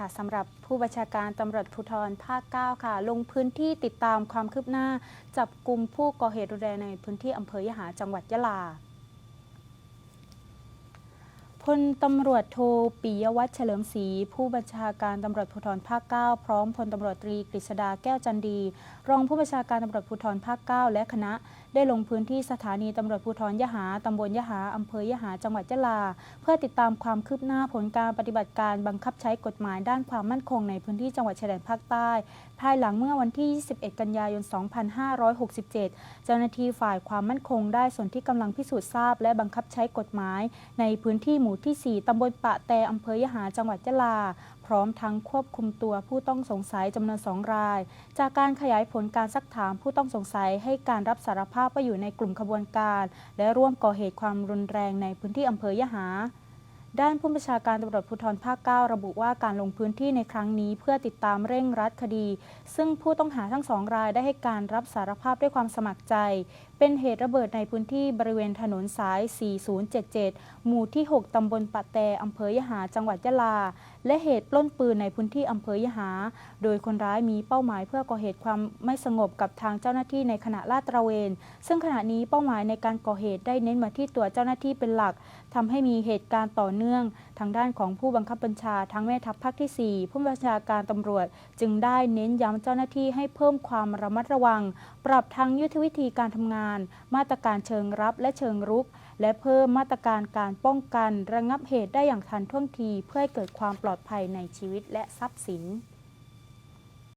ค่ะสำหรับผู้บัญชาการตำรวจภูธรภาค 9 ค่ะ ลงพื้นที่ติดตามความคืบหน้า จับกลุ่มผู้ก่อเหตุรุนแรงในพื้นที่อำเภอยะหาจังหวัดยะลา พลตำรวจโทปิยวัฒน์เฉลิมศรีผู้บัญชาการตำรวจภูธรภาค 9 พร้อมพลตำรวจตรีกฤษดาแก้วจันดี รองผู้บัญชาการตำรวจภูธรภาค 9 และคณะ ได้ลงพื้นที่สถานีตำรวจภูธรยะหาตำบลยะหาอำเภอยะหาจังหวัดยะลา เพื่อติดตามความคืบหน้าผลการปฏิบัติการบังคับใช้กฎหมายด้านความมั่นคงในพื้นที่จังหวัดชายแดนภาคใต้ ภายหลังเมื่อวันที่ 21 กันยายน 2567 เจ้าหน้าที่ฝ่ายความมั่นคงได้ส่วนที่กำลังพิสูจน์ทราบ และบังคับใช้กฎหมายในพื้นที่หมู่มู่ที่ 4 ตำบลปะแตอำเภอยะหาจังหวัดยะลา พร้อมทั้งควบคุมตัวผู้ต้องสงสัยจำนวนสองราย จากการขยายผลการซักถามผู้ต้องสงสัยให้การรับสารภาพว่าอยู่ในกลุ่มขบวนการ และร่วมก่อเหตุความรุนแรงในพื้นที่อำเภอยะหา ด้านผู้บัญชาการตำรวจภูธรภาค 9 ระบุว่าการลงพื้นที่ในครั้งนี้เพื่อติดตามเร่งรัดคดี ซึ่งผู้ต้องหาทั้งสองรายได้ให้การรับสารภาพด้วยความสมัครใจ เป็นเหตุระเบิดในพื้นที่บริเวณถนนสาย 4077 หมู่ที่ 6 ตำบลปะแตอำเภอยะหา จังหวัดยะลา และเหตุปล้นปืนในพื้นที่อำเภอยะหา โดยคนร้ายมีเป้าหมายเพื่อก่อเหตุความไม่สงบกับทางเจ้าหน้าที่ในขณะลาดตระเวน ซึ่งขณะนี้เป้าหมายในการก่อเหตุได้เน้นมาที่ตัวเจ้าหน้าที่เป็นหลักทำให้มีเหตุการณ์ต่อเนื่อง ทางด้านของผู้บังคับบัญชาทั้งแม่ทัพภาคที่ 4 ผู้บัญชาการตำรวจ จึงได้เน้นย้ำเจ้าหน้าที่ให้เพิ่มความระมัดระวัง ปรับทางยุทธวิธีการทำงาน มาตรการเชิงรับและเชิงรุก และเพิ่มมาตรการการป้องกัน ระงับเหตุได้อย่างทันท่วงทีเพื่อให้เกิดความปลอดภัยในชีวิตและทรัพย์สิน